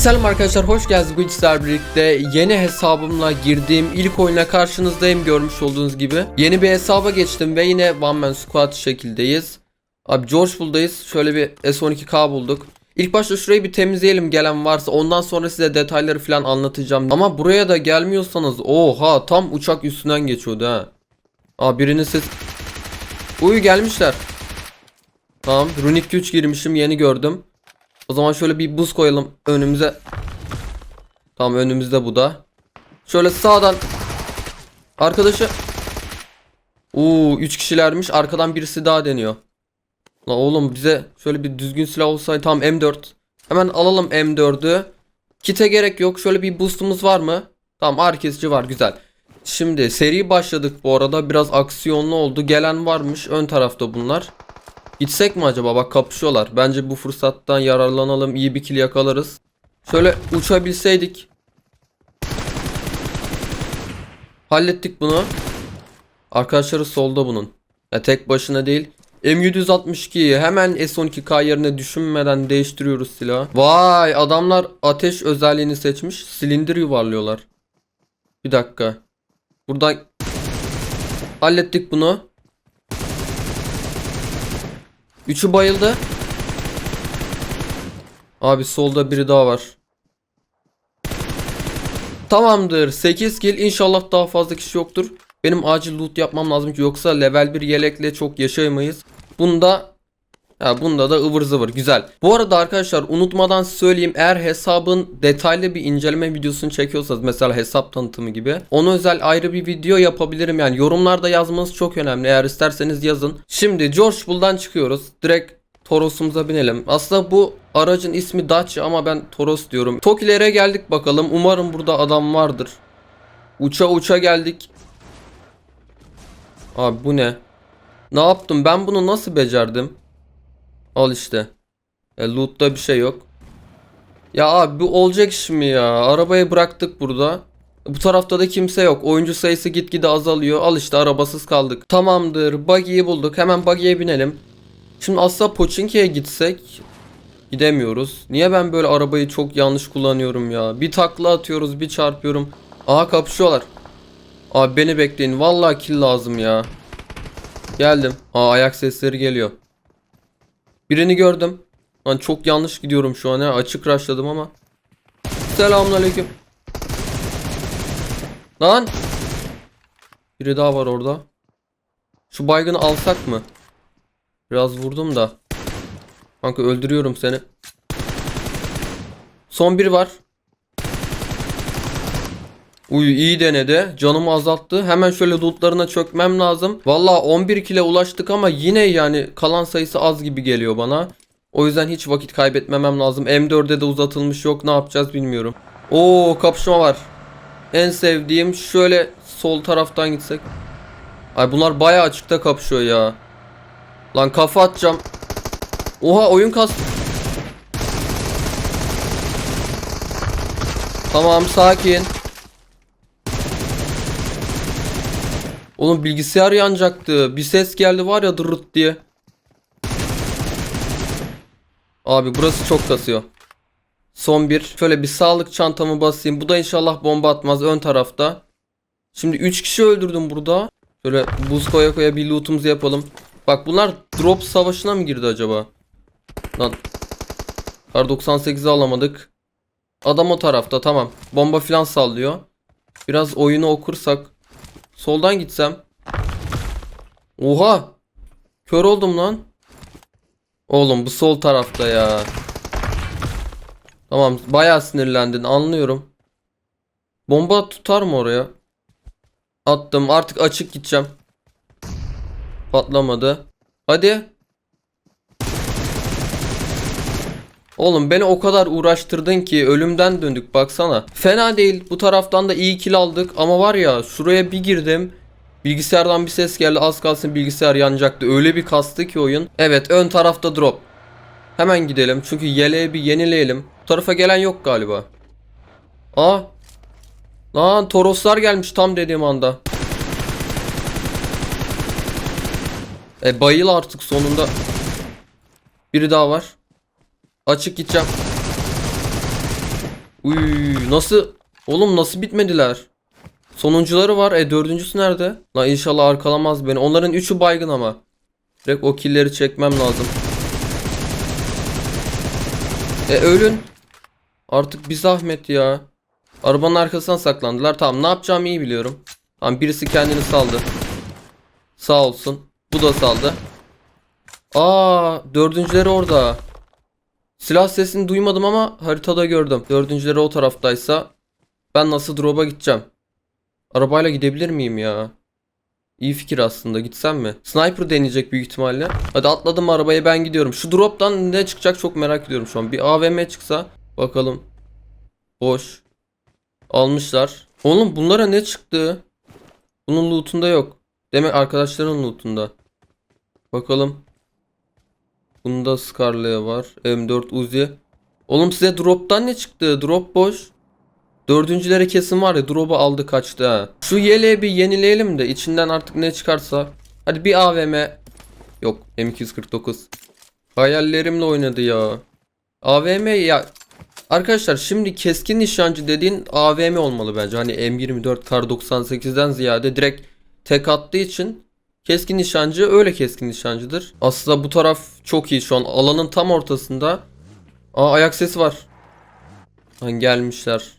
Selam arkadaşlar hoş geldiniz bu sizlerle birlikte yeni hesabımla girdiğim ilk oyuna karşınızdayım görmüş olduğunuz gibi. Yeni bir hesaba geçtim ve yine One Man Squad şekildeyiz. Abi George Bull'dayız şöyle bir S12K bulduk. İlk başta şurayı bir temizleyelim gelen varsa ondan sonra size detayları falan anlatacağım. Ama buraya da gelmiyorsanız oha tam uçak üstünden geçiyordu ha. Aa birinin ses... Uy gelmişler. Tamam runik güç girmişim yeni gördüm. O zaman şöyle bir buz koyalım önümüze. Tamam önümüzde bu da. Şöyle sağdan arkadaşı Uuu 3 kişilermiş arkadan birisi daha deniyor. La oğlum bize şöyle bir düzgün silah olsaydı tam M4. Hemen alalım M4'ü. Kite gerek yok. Şöyle bir boostumuz var mı? Tamam kesici var güzel. Şimdi seri başladık bu arada. Biraz aksiyonlu oldu. Gelen varmış ön tarafta bunlar. Gitsek mi acaba? Bak kapışıyorlar. Bence bu fırsattan yararlanalım. İyi bir kill yakalarız. Şöyle uçabilseydik. Hallettik bunu. Arkadaşları solda bunun. Ya tek başına değil. M762'yi hemen S12K yerine düşünmeden değiştiriyoruz silahı. Vay adamlar ateş özelliğini seçmiş. Silindir yuvarlıyorlar. Bir dakika. Buradan hallettik bunu. Üçü bayıldı. Abi solda biri daha var. Tamamdır. 8 kill. İnşallah daha fazla kişi yoktur. Benim acil loot yapmam lazım ki yoksa level 1 yelekle çok yaşayamayız. Bunda Ha bunda da ıvır zıvır güzel. Bu arada arkadaşlar unutmadan söyleyeyim eğer hesabın detaylı bir inceleme videosunu çekiyorsanız mesela hesap tanıtımı gibi onu özel ayrı bir video yapabilirim yani yorumlarda yazmanız çok önemli eğer isterseniz yazın. Şimdi George Bull'dan çıkıyoruz direkt Toros'umuza binelim. Aslında bu aracın ismi Dacia ama ben Toros diyorum. Tokilere geldik bakalım umarım burada adam vardır. Uça uça geldik. Abi bu ne? Ne yaptım ben bunu nasıl becerdim? Al işte. E, loot'ta bir şey yok. Ya abi bu olacak iş mi ya? Arabayı bıraktık burada. Bu tarafta da kimse yok. Oyuncu sayısı gitgide azalıyor. Al işte arabasız kaldık. Tamamdır. Buggy'yi bulduk. Hemen buggy'ye binelim. Şimdi aslında Pochinki'ye gitsek gidemiyoruz. Niye ben böyle arabayı çok yanlış kullanıyorum ya? Bir takla atıyoruz, bir çarpıyorum. Aha kapışıyorlar. Abi beni bekleyin. Vallahi kill lazım ya. Geldim. Aa ayak sesleri geliyor. Birini gördüm. Lan çok yanlış gidiyorum şu an ya. Açık rushladım ama. Selamünaleyküm. Lan. Biri daha var orada. Şu baygını alsak mı? Biraz vurdum da. Kanka öldürüyorum seni. Son bir var. Uy iyi denedi. Canımı azalttı. Hemen şöyle lootlarına çökmem lazım. Valla 11 kile ulaştık ama yine yani kalan sayısı az gibi geliyor bana. O yüzden hiç vakit kaybetmemem lazım. M4'e de uzatılmış yok. Ne yapacağız bilmiyorum. Oo kapışma var. En sevdiğim şöyle sol taraftan gitsek. Ay bunlar baya açıkta kapışıyor ya. Lan kafa atacağım. Oha oyun kas. Tamam sakin. Oğlum bilgisayar yanacaktı. Bir ses geldi var ya dırırt diye. Abi burası çok kasıyor. Son bir. Şöyle bir sağlık çantamı basayım. Bu da inşallah bomba atmaz ön tarafta. Şimdi 3 kişi öldürdüm burada. Şöyle buz koya koya bir lootumuzu yapalım. Bak bunlar drop savaşına mı girdi acaba? Lan. Kar 98'i alamadık. Adam o tarafta tamam. Bomba filan sallıyor. Biraz oyunu okursak. Soldan gitsem. Oha. Kör oldum lan. Oğlum bu sol tarafta ya. Tamam bayağı sinirlendin anlıyorum. Bomba tutar mı oraya? Attım artık açık gideceğim. Patlamadı. Hadi. Oğlum beni o kadar uğraştırdın ki ölümden döndük baksana. Fena değil bu taraftan da iyi kill aldık ama var ya şuraya bir girdim. Bilgisayardan bir ses geldi az kalsın bilgisayar yanacaktı. Öyle bir kastı ki oyun. Evet ön tarafta drop. Hemen gidelim çünkü yeleği bir yenileyelim. Bu tarafa gelen yok galiba. Aa. Lan Toroslar gelmiş tam dediğim anda. E bayıl artık sonunda. Biri daha var. Açık gideceğim. Uy nasıl? Oğlum nasıl bitmediler? Sonuncuları var. E dördüncüsü nerede? Lan inşallah arkalamaz beni. Onların üçü baygın ama. Direkt o killleri çekmem lazım. E ölün. Artık bir zahmet ya. Arabanın arkasına saklandılar. Tamam ne yapacağımı iyi biliyorum. Tamam birisi kendini saldı. Sağ olsun. Bu da saldı. Aa dördüncüleri orada. Silah sesini duymadım ama haritada gördüm. Dördüncüleri o taraftaysa ben nasıl drop'a gideceğim? Arabayla gidebilir miyim ya? İyi fikir aslında gitsem mi? Sniper deneyecek büyük ihtimalle. Hadi atladım arabaya ben gidiyorum. Şu drop'tan ne çıkacak çok merak ediyorum şu an. Bir AVM çıksa bakalım. Boş. Almışlar. Oğlum bunlara ne çıktı? Bunun loot'unda yok. Demek arkadaşların loot'unda. Bakalım. Bunda Scarlet var. M4 Uzi. Oğlum size drop'tan ne çıktı? Drop boş. Dördüncülere kesin var ya drop'u aldı kaçtı ha. Şu yeleği bir yenileyelim de içinden artık ne çıkarsa. Hadi bir AVM. Yok M249. Hayallerimle oynadı ya. AVM ya. Arkadaşlar şimdi keskin nişancı dediğin AVM olmalı bence. Hani M24 Kar 98'den ziyade direkt tek attığı için keskin nişancı öyle keskin nişancıdır. Aslında bu taraf çok iyi şu an. Alanın tam ortasında. Aa ayak sesi var. Lan gelmişler.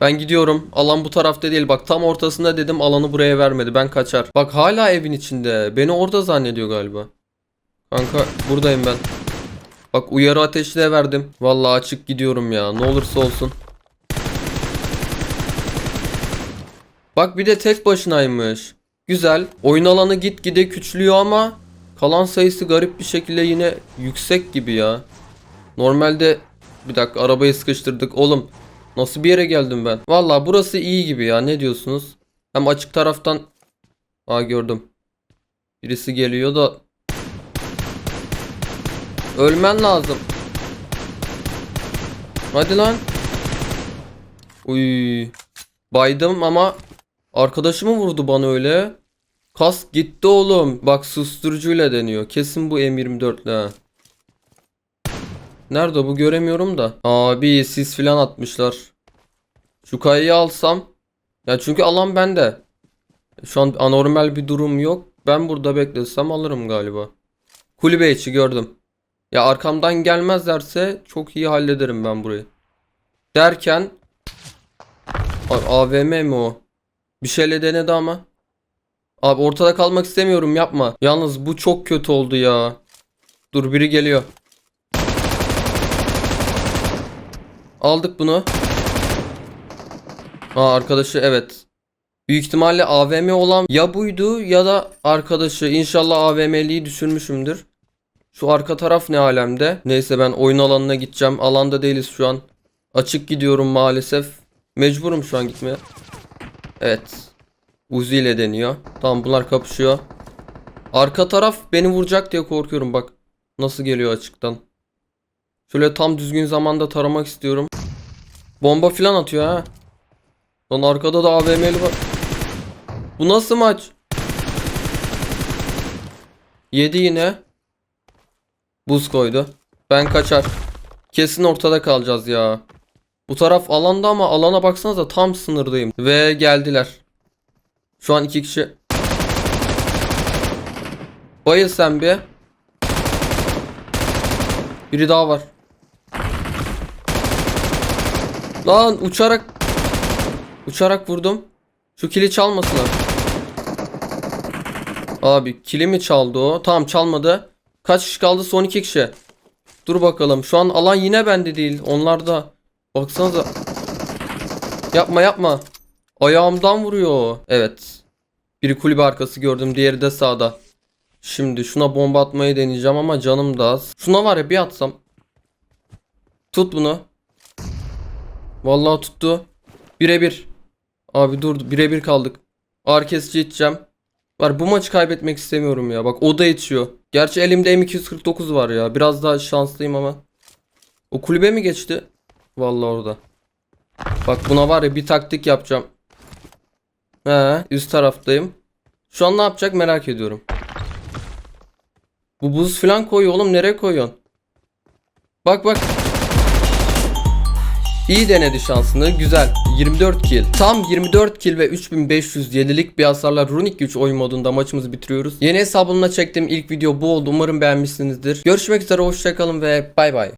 Ben gidiyorum. Alan bu tarafta değil. Bak tam ortasında dedim alanı buraya vermedi. Ben kaçar. Bak hala evin içinde. Beni orada zannediyor galiba. Kanka buradayım ben. Bak uyarı ateşi de verdim. Vallahi açık gidiyorum ya. Ne olursa olsun. Bak bir de tek başınaymış. Güzel. Oyun alanı gitgide küçülüyor ama kalan sayısı garip bir şekilde yine yüksek gibi ya. Normalde bir dakika arabayı sıkıştırdık. Oğlum nasıl bir yere geldim ben? Vallahi burası iyi gibi ya. Ne diyorsunuz? Hem açık taraftan Aa gördüm. Birisi geliyor da Ölmen lazım. Hadi lan. Uy. Baydım ama arkadaşımı vurdu bana öyle. Kas gitti oğlum. Bak susturucuyla deniyor. Kesin bu M24'le ha. Nerede bu göremiyorum da. Abi sis filan atmışlar. Şu kayayı alsam. Ya çünkü alan bende. Şu an anormal bir durum yok. Ben burada beklesem alırım galiba. Kulübe içi gördüm. Ya arkamdan gelmezlerse çok iyi hallederim ben burayı. Derken AVM mi o? Bir şeyle denedi ama. Abi ortada kalmak istemiyorum yapma. Yalnız bu çok kötü oldu ya. Dur biri geliyor. Aldık bunu. Aa arkadaşı evet. Büyük ihtimalle AVM olan ya buydu ya da arkadaşı. İnşallah AVM'liyi düşürmüşümdür. Şu arka taraf ne alemde? Neyse ben oyun alanına gideceğim. Alanda değiliz şu an. Açık gidiyorum maalesef. Mecburum şu an gitmeye. Evet. Uzi ile deniyor. Tamam bunlar kapışıyor. Arka taraf beni vuracak diye korkuyorum bak. Nasıl geliyor açıktan. Şöyle tam düzgün zamanda taramak istiyorum. Bomba filan atıyor ha. Lan arkada da AVM'li var. Bu nasıl maç? Yedi yine. Buz koydu. Ben kaçar. Kesin ortada kalacağız ya. Bu taraf alanda ama alana baksanıza tam sınırdayım. Ve geldiler. Şu an iki kişi. Bayıl sen bir. Biri daha var. Lan uçarak uçarak vurdum. Şu kili çalmasınlar. Abi kili mi çaldı o? Tamam çalmadı. Kaç kişi kaldı? Son iki kişi. Dur bakalım. Şu an alan yine bende değil. Onlarda. Baksanıza. Yapma yapma. Ayağımdan vuruyor. Evet. Biri kulübe arkası gördüm. Diğeri de sağda. Şimdi şuna bomba atmayı deneyeceğim ama canım da az. Şuna var ya bir atsam. Tut bunu. Vallahi tuttu. Birebir. Abi dur birebir kaldık. Ağır kesici içeceğim. Var bu maçı kaybetmek istemiyorum ya. Bak o da içiyor. Gerçi elimde M249 var ya. Biraz daha şanslıyım ama. O kulübe mi geçti? Vallahi orada. Bak buna var ya bir taktik yapacağım. He, üst taraftayım. Şu an ne yapacak merak ediyorum. Bu buz falan koyuyor oğlum nereye koyuyorsun? Bak bak. İyi denedi şansını. Güzel. 24 kill. Tam 24 kill ve 3507'lik bir hasarla Runic güç oyun modunda maçımızı bitiriyoruz. Yeni hesabımla çektiğim ilk video bu oldu. Umarım beğenmişsinizdir. Görüşmek üzere. Hoşçakalın ve bay bay.